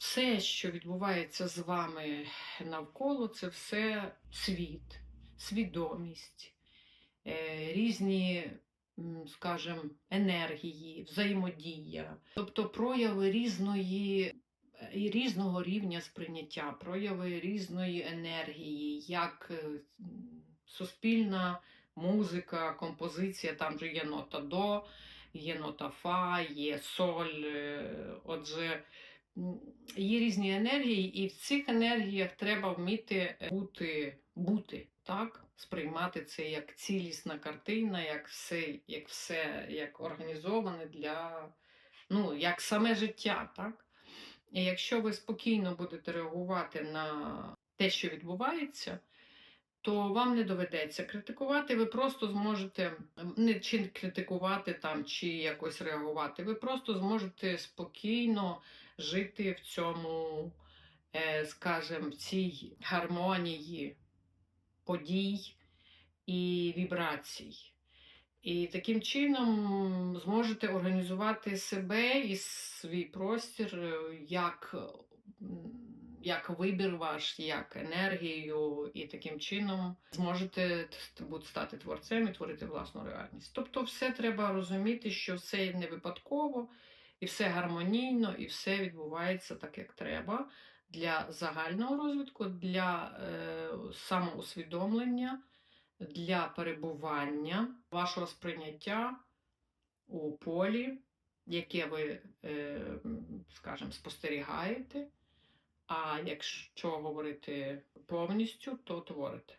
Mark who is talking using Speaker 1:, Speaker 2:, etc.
Speaker 1: все, що відбувається з вами навколо, це все світ, свідомість, е, різні, скажімо, енергії, взаємодія, тобто прояви різної. і Різного рівня сприйняття, прояви різної енергії, як е, суспільна музика, композиція, там же є нота до, є нота фа, є соль. е, Отже, є різні енергії, і в цих енергіях треба вміти бути, бути так? сприймати це як цілісна картина, як все, як все як організоване для, ну, як саме життя. Так? І якщо ви спокійно будете реагувати на те, що відбувається, то вам не доведеться критикувати, ви просто зможете не чи критикувати там, чи якось реагувати. Ви просто зможете спокійно жити в цьому, е, скажімо, в цій гармонії подій і вібрацій. І таким чином зможете організувати себе і свій простір е, як, як вибір ваш, як енергію, і таким чином зможете стати творцем і творити власну реальність. Тобто, все треба розуміти, що все не випадково, і все гармонійно, і все відбувається так, як треба для загального розвитку, для е, самоусвідомлення для перебування вашого сприйняття у полі, яке ви, е, скажімо, спостерігаєте. А якщо говорити повністю, то творите.